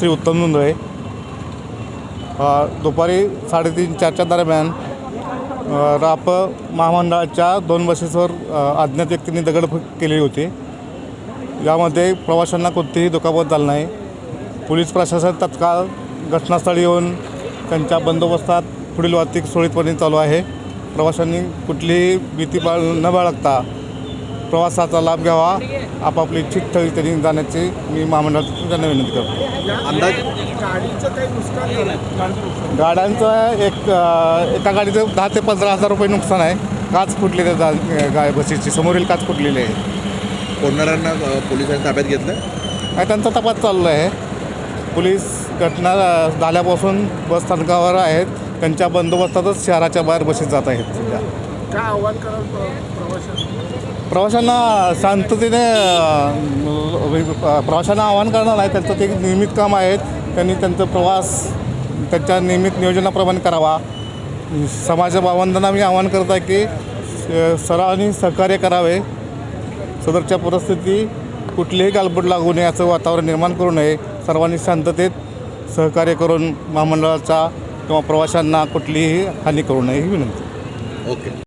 श्री उत्तम नोंदळे. दुपारी साडेतीन चारच्या दरम्यान राप महामंडळाच्या दोन बसेसवर अज्ञात व्यक्तींनी दगडफेक केली होती. यामध्ये प्रवाशांना कोणतीही दुखापत झाली नाही. पोलीस प्रशासन तत्काळ घटनास्थळी येऊन त्यांच्या बंदोबस्तात पुढील वाहतूक सुरळीतपणे चालू आहे. प्रवाशांनी कुठलीही भीती बाळ न बाळगता प्रवासाचा लाभ घ्यावा. आपापली इच्छित स्थळी त्यांनी जाण्याची मी महामंडळातून त्यांना विनंती करतो. अंदाज? गाडीचं काही नुकसान झालं गाड्यांचं एक एका गाडीचं दहा ते पंधरा हजार रुपये नुकसान आहे. काच फुटलेले गा गा- बसेसची समोरील काच फुटलेली आहे. कोडणाऱ्यांना अ, पोलिसांनी ताब्यात घेतलं? आणि त्यांचा तपास चालू आहे पोलीस घटना झाल्यापासून बस स्थानकावर आहेत. त्यांच्या बंदोबस्तातच शहराच्या बाहेर बसेस जात आहेत सध्या. काय आव्हान कराल प्रवाशांना? प्रवाशांना शांततेने प्रवाशांना आवाहन करणार आहे त्यांचं ते नियमित काम आहेत. त्यांनी त्यांचा प्रवास त्यांच्या नियमित नियोजनाप्रमाणे करावा. समाज बांधवांना मी आवाहन करत आहे की सर्वांनी सहकार्य करावे. सदरच्या परिस्थिती कुठलीही गालबोट लागू नये असं वातावरण निर्माण करू नये. सर्वांनी शांततेत सहकार्य करून महामंडळाचा किंवा प्रवाशांना कुठलीही हानी करू नये ही विनंती. ओके.